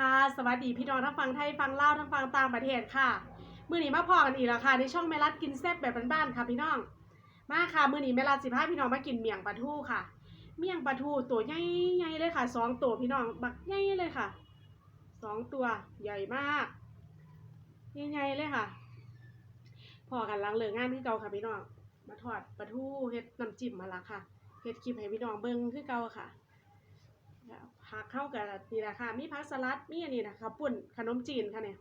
ค่ะ สวัสดีพี่น้องทั้งฟังไทยฟังเล่าทั้งฟังต่างประเทศค่ะ มื้อนี้มาพอกันอีกแล้วค่ะในช่องแม่รัดกินแซ่บแบบบ้านๆค่ะพี่น้อง มาค่ะมื้อนี้แม่รัดสิพาพี่น้องมากินเมี่ยงปลาทูค่ะ เมี่ยงปลาทูตัวใหญ่ๆเลยค่ะสองตัวพี่น้องบักใหญ่เลยค่ะสองตัวใหญ่มากใหญ่ๆเลยค่ะ พอกันหลังเลิกงานคือเก่าค่ะพี่น้องมาทอดปลาทูเฮ็ดน้ำจิ้มมาละค่ะเฮ็ดคลิปให้พี่น้องเบิ่งคือเก่าค่ะ ผักเข้ากับนี่แหละค่ะ มีผักสลัด มีอันนี้นะคะปุ่นขนมจีนค่ะเนี่ย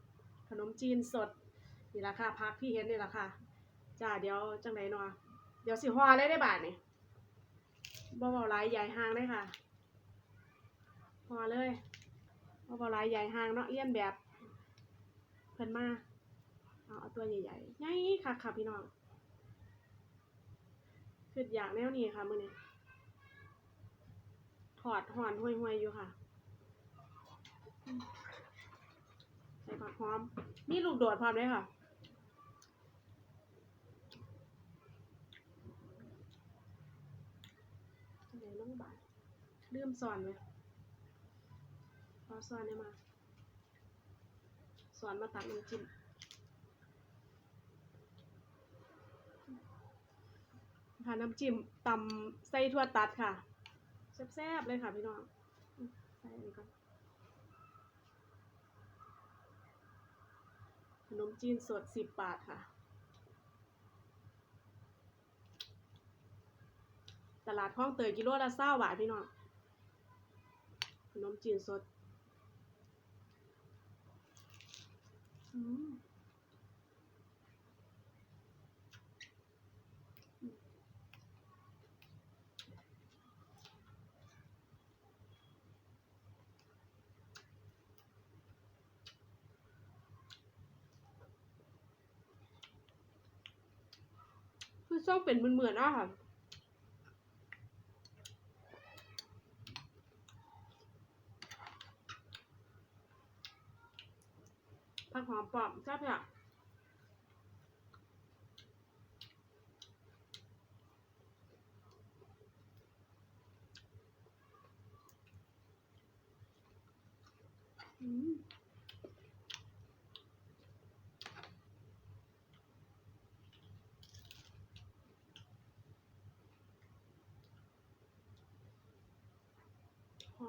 ขนมจีนสด นี่แหละค่ะผักที่เห็นนี่แหละค่ะ จ้าเดี๋ยวจังไดเนาะเดี๋ยวสิห่อเลยได้บาทนี่บ่เบาหลายใหญ่ห่างเลยค่ะห่อเลยบ่เบาหลายใหญ่ห่างเนาะเอี้ยนแบบ เพิ่นมาเอาเอาตัวใหญ่ๆใหญ่ค่ะค่ะพี่น้องคืออยากแนวนี้ค่ะมื้อนี้ ถอดหอนห่วยๆอยู่ค่ะ ใส่ผักหอมมีลูกโดดพร้อมด้วยค่ะไหนน้องบาทลืมสอนเลยพอสอนได้มา สอนมาตักน้ำจิ้มค่ะน้ำจิ้มตำไส้ทั่วตัดค่ะ แซ่บๆเลยค่ะพี่น้องใส่อันนี้ก่อนขนมจีนสดสิบบาทค่ะ ตลาดคลองเตยกิโลละเศร้าบาทพี่น้องขนมจีนสดอืม คือส้มเป็นเหมือนๆอะค่ะผักหอมปอมชอบอะมพอ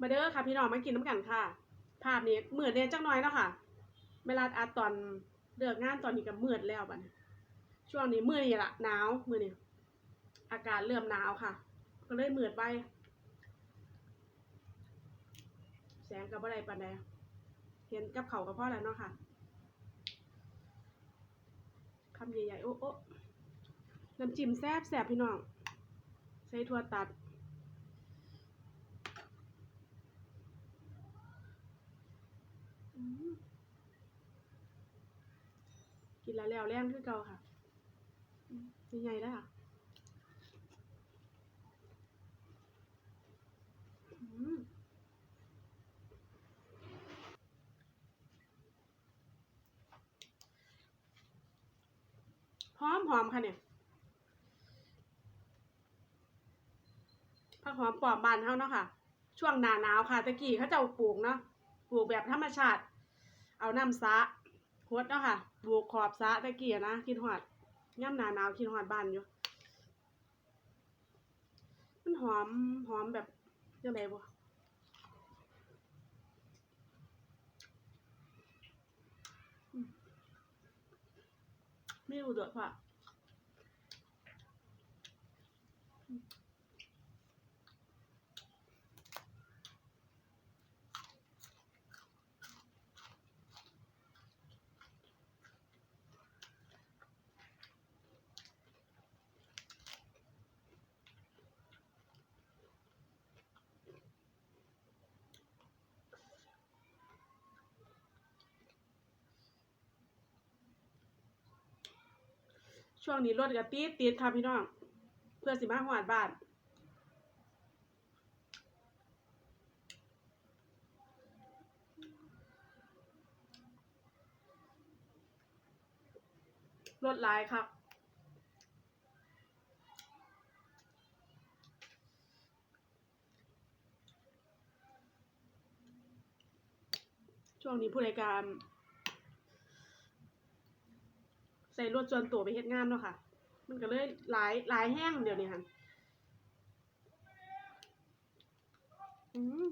มาเด้อค่ะพี่น้องมากินน้ำกันค่ะ ภาพนี้เหมือนเดนจักหน้อยเนาะค่ะ เวลาอาตอนเลิกงานตอนนี้ก็มืดแล้วบัดช่วงนี้มืดนี่ละหนาวมือนี่อากาศเริ่มหนาวค่ะ ก็เลยมืดไป แสงกับอะไรปานใดเห็นกับเขากับพ่อแล้วเนาะค่ะคำใหญ่ๆโอ้โอ้น้ำจิ้มแซ่บแซ่บพี่น้องใส่ถั่วตัด อืม กินแล้วแล้วแรงคือเก่าค่ะอืมใหญ่ๆแล้วค่ะอืมหอมหอมค่ะเนี่ยผักหอมปลอมบานเท่าเนาะค่ะ ช่วงหนาหนาวค่ะตะกี้เขาจะปลูกเนาะปลูกแบบธรรมชาติ เอาน้ำซะพดเนาะค่ะบวกขอบซะตะเกียนะคิดหอดย่ำหนาหนาวคิดหอดบ้านอยู่ มันหอมหอมแบบยังไงบ่ไม่รู้ด้วยค่ะ ช่วงนี้รถกับตีดตีดค่ะพี่น้อง เพื่อสิมาหวานบ้านรถลายครับช่วงนี้ผู้รายการ ส่รถจวนตัวไปเฮ็ดงานเนาะค่ะ มันก็เลยหลายหลายแห้งเดี๋ยวนี้ค่ะอืม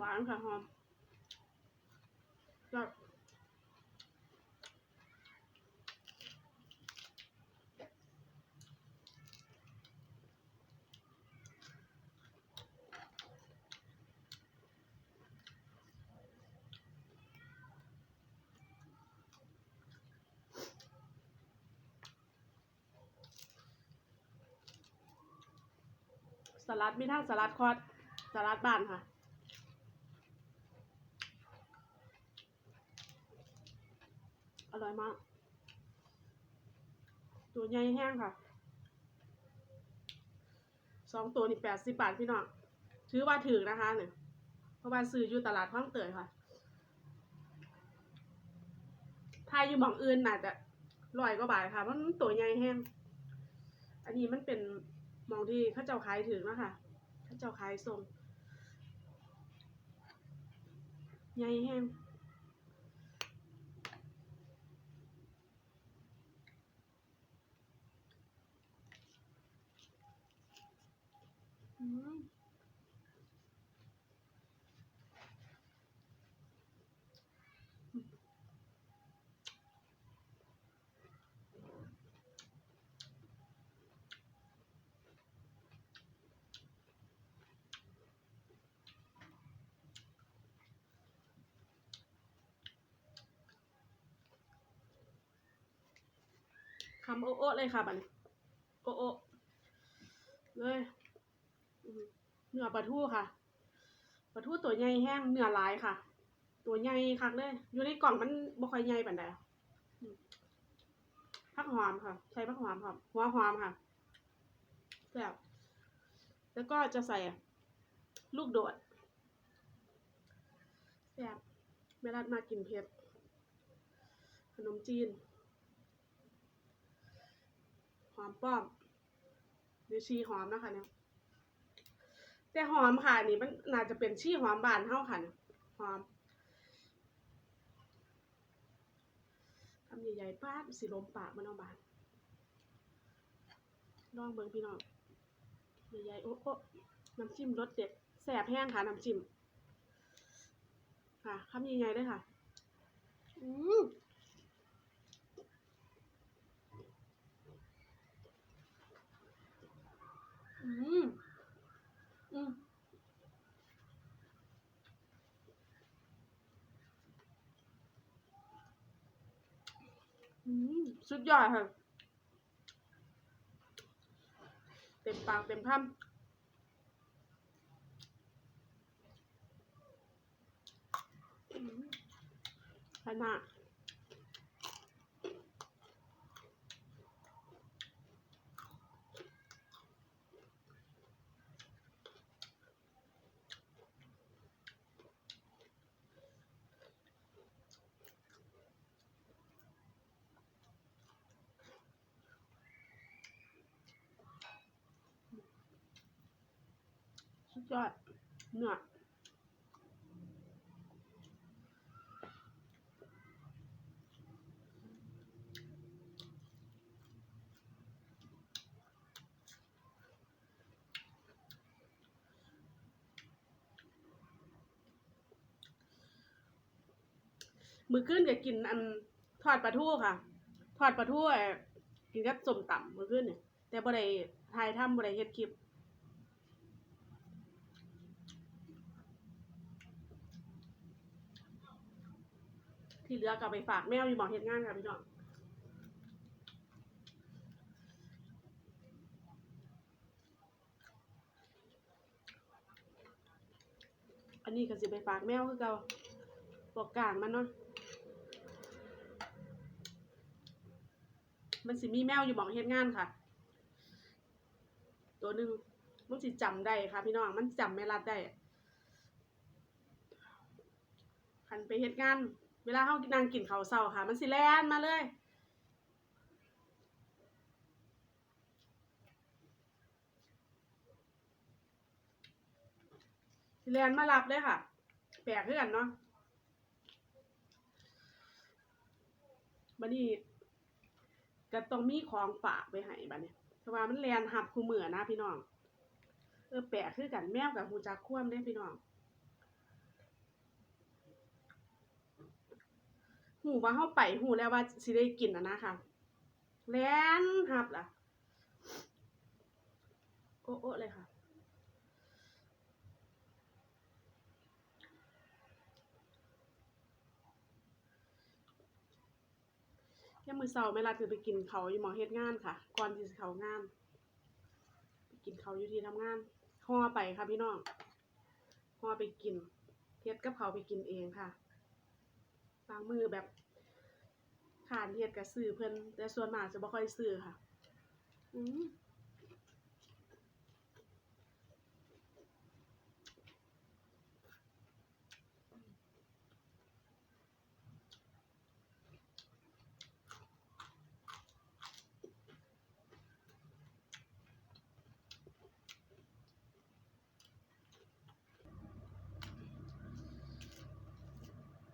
หวานค่ะหอมก็สลัดมีทั้งสลัดคอดสลัดบ้านค่ะ อร่อยมาก ตัวใหญ่แห้งค่ะ สองตัวนี่แปดสิบบาทพี่น้อง ถือว่าถือนะคะเนี่ยเพราะว่าซื้ออยู่ตลาดคลองเตยค่ะ ถ้าอยู่หมองอื่นน่าจะร้อยกว่าบาทค่ะ เพราะมันตัวใหญ่แห้ง อันนี้มันเป็นมองที่ข้าเจ้าขายถึงนะคะข้าเจ้าขายส่งใหญ่แห้ง คำโอะโอะเลยค่ะบันโอะโอะเลยอืมเนื้อปลาทูค่ะปลาทูตัวใหญ่แห้งเนื้อลายค่ะ ตัวใหญ่คักเลยอยู่ในกล่องมันบ่ค่อยใหญ่ปานใดผักหอมค่ะ ใช้ผักหอมค่ะหัวหอมค่ะแบบแล้วก็จะใส่ลูกโดดแบบเวลามากินเผ็ดขนมจีนหอมป้อมหรือชีหอมนะคะเนี่ย แต่หอมค่ะนี่มันน่าจะเป็นชีหอมบานเท่าค่ะหอมทำใหญ่ๆป้าสิลมปากมันเอาบานลองเบิ่งพี่น้องใหญ่ๆโอ้โอ้น้ำจิ้มรสเด็ดแสบแห้งค่ะน้ำจิ้มค่ะคำใหญ่ๆด้วยค่ะ อืมอืม อืม อืม สุดยอดค่ะเต็มปากเต็มคำขนาด สุดยอดเนื้อมือขึ้นก็กินอันทอดปลาทูค่ะ ทอดปลาทูกินกับส้มตำมือขึ้นเนี่ยแต่บ่ได้ถ่ายทำบ่ได้เฮ็ดคลิป ที่เหลือก็ไปฝากแมวอยู่หมองเฮ็ดงานค่ะพี่น้องอันนี้ก็สิไปฝากแมวคือเก่าปอกกลางมันเนาะมันสิมีแมวอยู่หมองเฮ็ดงานค่ะ ตัวหนึ่งมันสิจำได้ค่ะ พี่น้องมันจำแม่รัดได้คันไปเฮ็ดงาน เวลาเฮานั่งกินเขาวเช้าค่ะ มันสิแลนมาเลยสิแลนมารับเลยค่ะ แปลกคือกันเนาะบัดนี้ก็ต้องมีของฝากไปให้บัดนี้เพราะว่ามันแลนหับคู่มือนะพี่น้อง เออแปลกคือกันแมวกับหูจักคว่ำเด้พี่น้อง หูว่าเฮาไปหูแล้วว่าสิได้กินอะนะคะแลนหับล่ะ โอ้โอ้เลยค่ะ แค่มือเสาร์แม่รัดจะไปกินเขาอยู่หมองเฮ็ดงานค่ะ ก่อนที่จะเขางาน ไปกินเขาอยู่ที่ทำงานห่อไปค่ะพี่น้องห่อไปกินเฮ็ดกับเขาไปกินเองค่ะ บางมือแบบขานเฮ็ดกับซื้อเพิ่นแต่ส่วนมากจะบ่ค่อยซื้อค่ะ อืม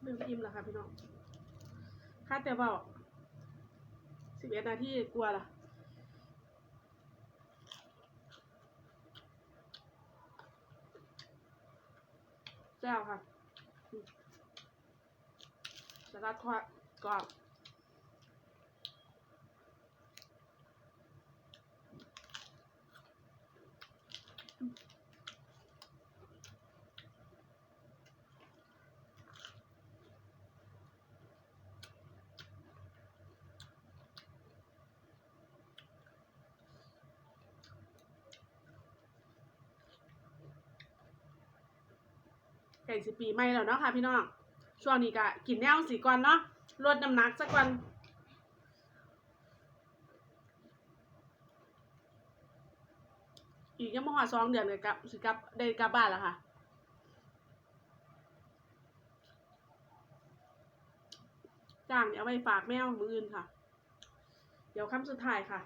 เริ่มอิ่มแล้วค่ะพี่น้องค่าแต่เบาสิบเอ็ดนาทีกลัวล่ะเจ้าค่ะสลัดทอดกรอบ ไก่สิปีใหม่แล้วเนาะค่ะพี่น้องช่วงนี้ก็กินแนวสีก่อนเนาะลดน้ำหนักสักวันอีกยังไม่หอดสองเดือนก็กลับสิกับได้กลับบ้านแล้วค่ะจ้างเดี๋ยวไปฝากแมวมืออื่นค่ะ เดี๋ยวคำสุดท้ายค่ะ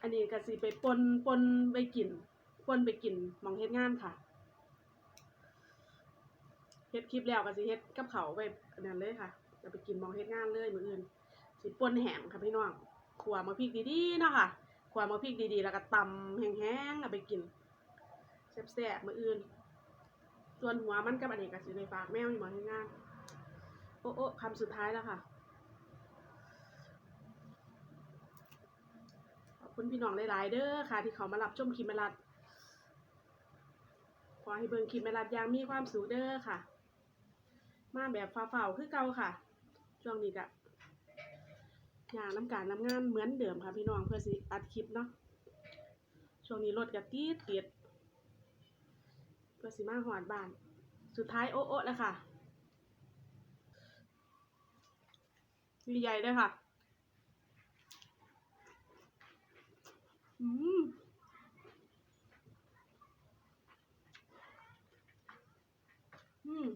อันนี้ก็สิไปปนปนไปกินปนไปกินมองเฮ็ดงานค่ะ เฮ็ดคลิปแล้วก็สิเฮ็ดกับเขาไปนนั้นเลยค่ะจะไปกินมองเฮ็ดงานเลยมื้ออื่นสิป่นแหงค่ะพี่น้องขัวมะพริกดีๆเนาะค่ะขัวมะพริกดีๆ แล้วก็ตำแห้งๆเอาไปกินแซ่บๆมื้ออื่น ส่วนหัวมันกับอันนี้ก็สิไปฝากแมวอยู่มองเฮ็ดงานโอ้โอ้คำสุดท้ายแล้วค่ะขอบคุณพี่น้องหลายๆเด้อค่ะ ที่เขามารับชมคลิปแม่รัดขอให้เบิ่งคลิปแม่รัดอย่างมีความสุขเด้อค่ะ มาแบบฟ้าๆคือเก่าค่ะ ช่วงนี้ก็อย่างน้ำการน้ำงานเหมือนเดิมค่ะ พี่น้องเพื่อสิอัดคลิปเนาะช่วงนี้รถกับตีดเตียดเพื่อสิมาหอดบ้าน สุดท้ายโอ๊ะโอ๊ะแล้วค่ะใหญ่เลยค่ะอืมอืม